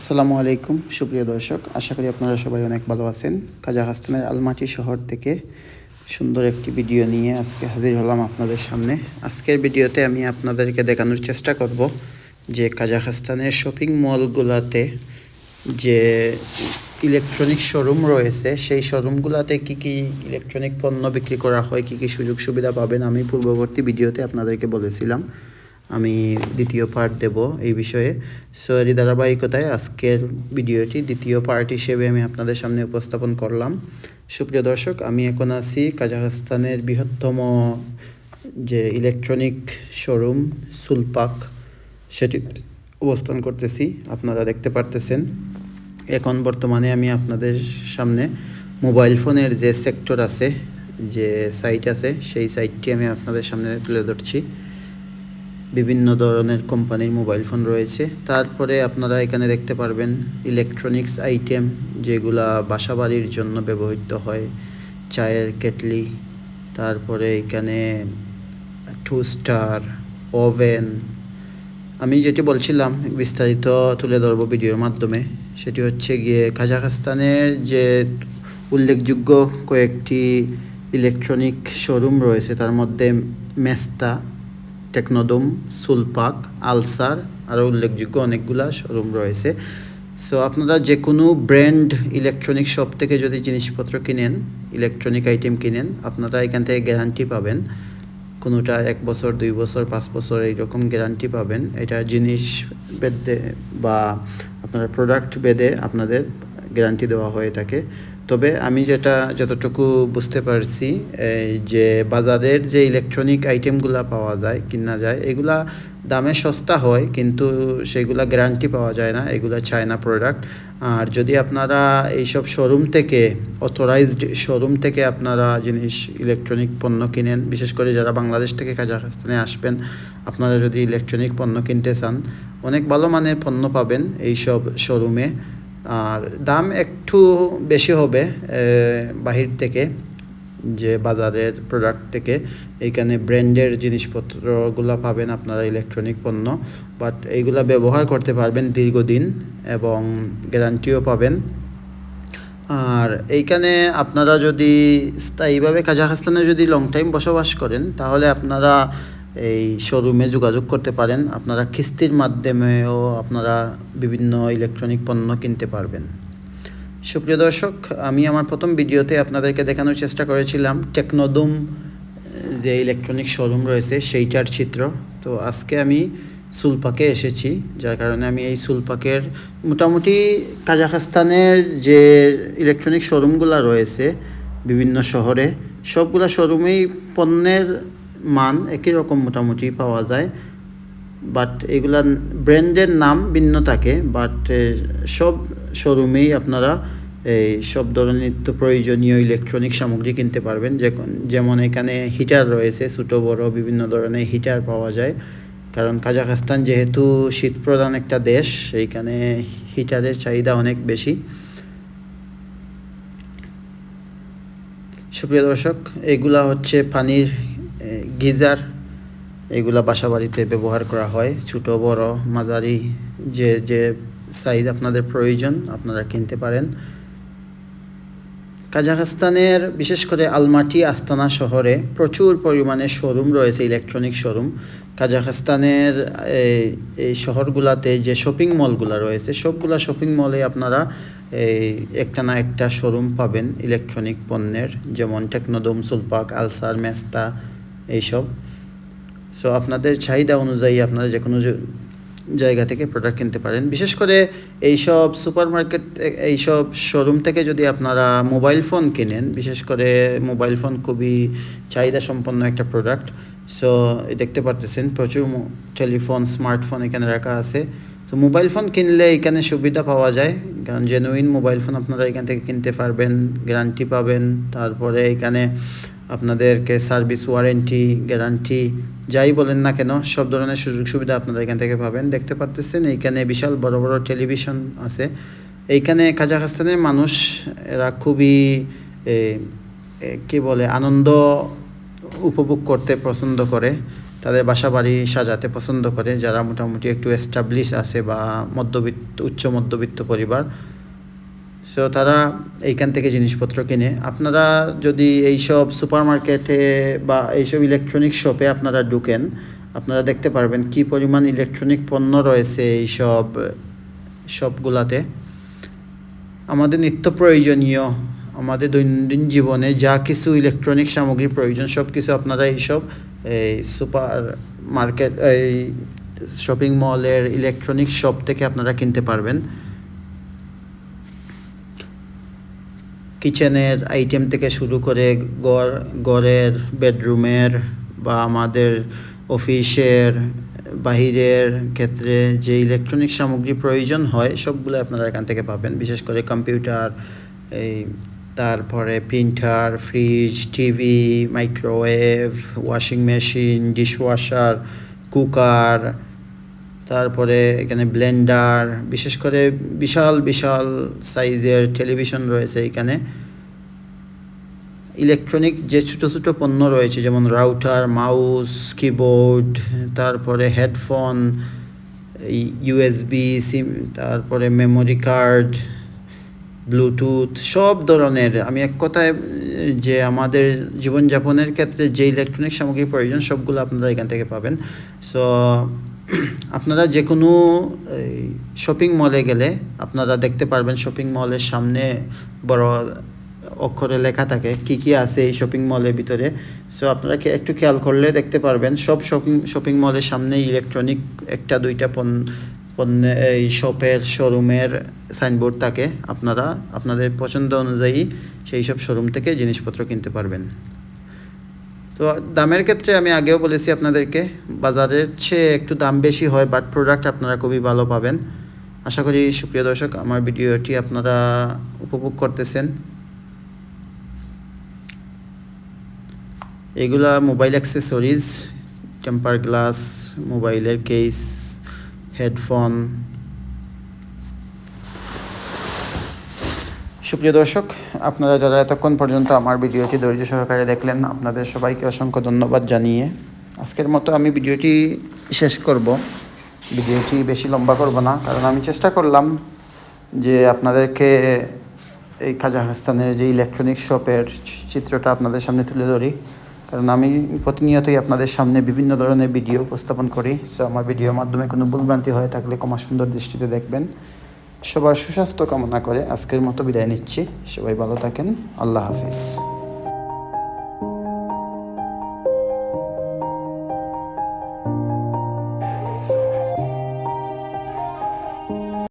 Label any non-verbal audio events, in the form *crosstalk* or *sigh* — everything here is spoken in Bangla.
আসসালামু আলাইকুম, সুপ্রিয় দর্শক। আশা করি আপনারা সবাই অনেক ভালো আছেন। কাজাখস্তানের আলমাটি শহর থেকে সুন্দর একটি ভিডিও নিয়ে আজকে হাজির হলাম আপনাদের সামনে। আজকের ভিডিওতে আমি আপনাদেরকে দেখানোর চেষ্টা করব যে কাজাখস্তানের শপিং মলগুলোতে যে ইলেকট্রনিক শোরুম রয়েছে, সেই শোরুমগুলোতে কি কি ইলেকট্রনিক পণ্য বিক্রি করা হয়, কি কি সুযোগ সুবিধা পাবেন, আমি পূর্ববর্তী ভিডিওতে আপনাদেরকে বলেছিলাম। আমি দ্বিতীয় পার্ট দেব এই বিষয়ে। সো এরই ধারাবাহিকতায় আজকের ভিডিওটি দ্বিতীয় পার্ট হিসেবে আমি আপনাদের সামনে উপস্থাপন করলাম। সুপ্রিয় দর্শক, আমি এখন আছি কাজাখস্তানের বৃহত্তম যে ইলেকট্রনিক শোরুম সুলপাক সেটি অবস্থান করতেছি। আপনারা দেখতে পারতেছেন। এখন বর্তমানে আমি আপনাদের সামনে মোবাইল ফোনের যে সেক্টর আছে, যে সাইট আছে, সেই সাইটটি আমি আপনাদের সামনে তুলে ধরছি। বিভিন্ন ধরনের কোম্পানির মোবাইল ফোন রয়েছে। তারপরে আপনারা এখানে দেখতে পারবেন ইলেকট্রনিক্স আইটেম যেগুলা বাসাবাড়ির জন্য ব্যবহৃত হয়। চায়ের কেটলি, তারপরে এখানে টুস্টার ওভেন আমি যেটি বলছিলাম, বিস্তারিত তুলে ধরবো ভিডিওর মাধ্যমে। সেটি হচ্ছে গিয়ে কাজাখস্তানের যে উল্লেখযোগ্য কয়েকটি ইলেকট্রনিক শোরুম রয়েছে, তার মধ্যে মেস্তা টেকনোডোম সুলপাক আলসার আরও উল্লেখযোগ্য অনেকগুলা শোরুম রয়েছে। সো আপনারা যে কোনো ব্র্যান্ড ইলেকট্রনিক শপ থেকে যদি জিনিসপত্র কিনেন ইলেকট্রনিক আইটেম কিনেন, আপনারা এখান থেকে গ্যারান্টি পাবেন। কোনোটা এক বছর, দুই বছর, পাঁচ বছর এইরকম গ্যারান্টি পাবেন। এটা জিনিস বেদে বা আপনার প্রোডাক্ট বেদে আপনাদের গ্যারান্টি দেওয়া হয়ে থাকে। তবে আমি যেটা যতটুকু বুঝতে পারছি, এই যে বাজারের যে ইলেকট্রনিক আইটেমগুলো পাওয়া যায়, কিনা যায়, এগুলা দামে সস্তা হয়, কিন্তু সেগুলা গ্যারান্টি পাওয়া যায় না, এগুলা চায়না প্রোডাক্ট আর যদি আপনারা এইসব শোরুম থেকে অথরাইজড শোরুম থেকে আপনারা জিনিস ইলেকট্রনিক পণ্য কিনেন, বিশেষ করে যারা বাংলাদেশ থেকে কাজাখস্তানে আসবেন, আপনারা যদি ইলেকট্রনিক পণ্য কিনতে চান, অনেক ভালো মানের পণ্য পাবেন এইসব শোরুমে আর দাম একটু বেশি হবে বাহির থেকে যে বাজারের প্রোডাক্ট থেকে। এইখানে ব্র্যান্ডের জিনিসপত্রগুলো পাবেন আপনারা ইলেকট্রনিক পণ্য বাট এইগুলা ব্যবহার করতে পারবেন দীর্ঘদিন এবং গ্যারান্টিও পাবেন। আর এইখানে আপনারা যদি স্থায়ীভাবে কাজাখস্তানে যদি লং টাইম বসবাস করেন, তাহলে আপনারা এই শোরুমে যোগাযোগ করতে পারেন। আপনারা কিস্তির মাধ্যমেও আপনারা বিভিন্ন ইলেকট্রনিক পণ্য কিনতে পারবেন। সুপ্রিয় দর্শক, আমি আমার প্রথম ভিডিওতে আপনাদেরকে দেখানোর চেষ্টা করেছিলাম টেকনোদুম যে ইলেকট্রনিক শোরুম রয়েছে, সেইটার চিত্র। তো আজকে আমি সুলপাকে এসেছি, যার কারণে আমি এই সুলপাকের মোটামুটি কাজাখস্তানের যে ইলেকট্রনিক শোরুমগুলো রয়েছে, বিভিন্ন শহরে, সবগুলো শোরুমেই পণ্যের মান একই রকম মোটামুটি পাওয়া যায় বাট এগুলা ব্র্যান্ডের নাম ভিন্ন থাকে বাট সব শোরুমেই আপনারা এই সব ধরনের নিত্য প্রয়োজনীয় ইলেকট্রনিক সামগ্রী কিনতে পারবেন যেমন এখানে হিটার রয়েছে, ছোটো, বড়, বিভিন্ন ধরনের হিটার পাওয়া যায়, কারণ কাজাখস্তান যেহেতু শীত প্রধান একটা দেশ, সেইখানে হিটারের চাহিদা অনেক বেশি। সুপ্রিয় দর্শক, এগুলা হচ্ছে পানির গিজার, এগুলা বাসা বাড়িতে ব্যবহার করা হয়। ছোট, বড়, মাঝারি, যে যে সাইজ আপনাদের প্রয়োজন, আপনারা কিনতে পারেন। কাজাখস্তানের, বিশেষ করে আলমাটি আস্তানা শহরে প্রচুর পরিমাণে শোরুম রয়েছে ইলেকট্রনিক শোরুম কাজাখস্তানের, এই শহরগুলাতে যে শপিং মলগুলো রয়েছে, সবগুলো শপিং মলে আপনারা, এই একটা না একটা শোরুম পাবেন ইলেকট্রনিক পণ্যের। যেমন টেকনোডোম সুলপাক আলসার মেস্তা এইসব। সো আপনাদের চাহিদা অনুযায়ী আপনারা যে কোনো জায়গা থেকে প্রোডাক্ট কিনতে পারেন। বিশেষ করে এইসব সুপার মার্কেট এইসব শোরুম থেকে যদি আপনারা মোবাইল ফোন কিনেন, বিশেষ করে মোবাইল ফোন খুবই চাহিদা সম্পন্ন একটা প্রোডাক্ট সো দেখতে পারতেছেন, প্রচুর টেলিফোন স্মার্টফোন এখানে রাখা আছে। তো মোবাইল ফোন কিনলে এখানে সুবিধা পাওয়া যায়। কারণ জেনুইন মোবাইল ফোন আপনারা এখান থেকে কিনতে পারবেন গ্যারান্টি পাবেন। তারপরে এখানে আপনাদেরকে সার্ভিস ওয়ারেন্টি গ্যারান্টি যাই বলেন না কেন, সব ধরনের সুযোগ সুবিধা আপনারা এখান থেকে পাবেন। দেখতে পারতেছেন, এইখানে বিশাল বড় বড় টেলিভিশন আছে। এইখানে কাজাখস্তানের মানুষ এরা খুবই কি বলে, আনন্দ উপভোগ করতে পছন্দ করে। তাদের বাসা বাড়ি সাজাতে পছন্দ করে, যারা মোটামুটি একটু এস্টাবলিশ আছে বা মধ্যবিত্ত, উচ্চ মধ্যবিত্ত পরিবার। সো তারা এইখান থেকে জিনিসপত্র কিনে, আপনারা যদি এইসব সুপার মার্কেটে বা এইসব ইলেকট্রনিক শপে আপনারা ঢুকেন, আপনারা দেখতে পারবেন কি পরিমাণ ইলেকট্রনিক পণ্য রয়েছে এইসব শপগুলাতে আমাদের নিত্য প্রয়োজনীয়, আমাদের দৈনন্দিন জীবনে যা কিছু ইলেকট্রনিক সামগ্রী প্রয়োজন সব কিছু আপনারা এইসব এই সুপার মার্কেট এই শপিং মলের ইলেকট্রনিক শপ থেকে আপনারা কিনতে পারবেন। কিচেনের আইটেম থেকে শুরু করে ঘর, ঘরের বেডরুমের বা আমাদের অফিসের বাহিরের ক্ষেত্রে যে ইলেকট্রনিক সামগ্রী প্রয়োজন হয়, সবগুলো আপনারা এখান থেকে পাবেন। বিশেষ করে কম্পিউটার, এই তারপরে printer, fridge, TV, microwave, washing machine, dishwasher, cooker তারপরে এখানে ব্লেন্ডার, বিশেষ করে বিশাল বিশাল সাইজের টেলিভিশন রয়েছে এখানে। ইলেকট্রনিক যে ছোটো ছোটো পণ্য রয়েছে, যেমন রাউটার, মাউস, কিবোর্ড, তারপরে হেডফোন ইউএসবি সিম, তারপরে মেমোরি কার্ড, ব্লুটুথ, সব ধরনের। আমি এক কথায়, যে আমাদের জীবনযাপনের ক্ষেত্রে যে ইলেকট্রনিক সামগ্রী প্রয়োজন, সবগুলো আপনারা এখান থেকে পাবেন। সো *clears throat* আপনারা যে কোনো শপিং মলে গেলে আপনারা দেখতে পারবেন শপিং মলের সামনে বড় অক্ষরে লেখা থাকে কি কি আছে এই শপিং মলের ভিতরে। সো আপনারা একটু খেয়াল করলে দেখতে পারবেন সব শপিং শপিং মলের সামনে ইলেকট্রনিক একটা, দুইটা পণ্য পণ্য, এই শপের শোরুমের সাইনবোর্ড থাকে। আপনারা, আপনাদের পছন্দ অনুযায়ী সেই সব শোরুম থেকে জিনিসপত্র কিনতে পারবেন। তো দামের ক্ষেত্রে আমি আগেও বলেছি আপনাদেরকে, বাজারের চেয়ে একটু দাম বেশি হয় বাট প্রোডাক্ট আপনারা খুবই ভালো পাবেন। আশা করি সুপ্রিয় দর্শক, আমার ভিডিওটি আপনারা উপভোগ করতেছেন। এগুলা মোবাইল অ্যাক্সেসরিজ টেম্পার গ্লাস মোবাইলের কেস হেডফোন সুপ্রিয় দর্শক, আপনারা যারা এতক্ষণ পর্যন্ত আমার ভিডিওটি ধৈর্য সহকারে দেখলেন, আপনাদের সবাইকে অসংখ্য ধন্যবাদ জানিয়ে আজকের মতো আমি ভিডিওটি শেষ করব। ভিডিওটি বেশি লম্বা করব না, কারণ আমি চেষ্টা করলাম যে আপনাদেরকে এই কাজাখস্তানের যে ইলেকট্রনিক শপের চিত্রটা আপনাদের সামনে তুলে ধরি। কারণ আমি প্রতিনিয়তই আপনাদের সামনে বিভিন্ন ধরনের ভিডিও উপস্থাপন করি সো আমার ভিডিওর মাধ্যমে কোনো ভুলভ্রান্তি হয়ে থাকলে ক্ষমা সুন্দর দৃষ্টিতে দেখবেন। সবার সুস্বাস্থ্য কামনা করে আজকের মতো বিদায় নিচ্ছি। সবাই ভালো থাকেন। আল্লাহ হাফিজ।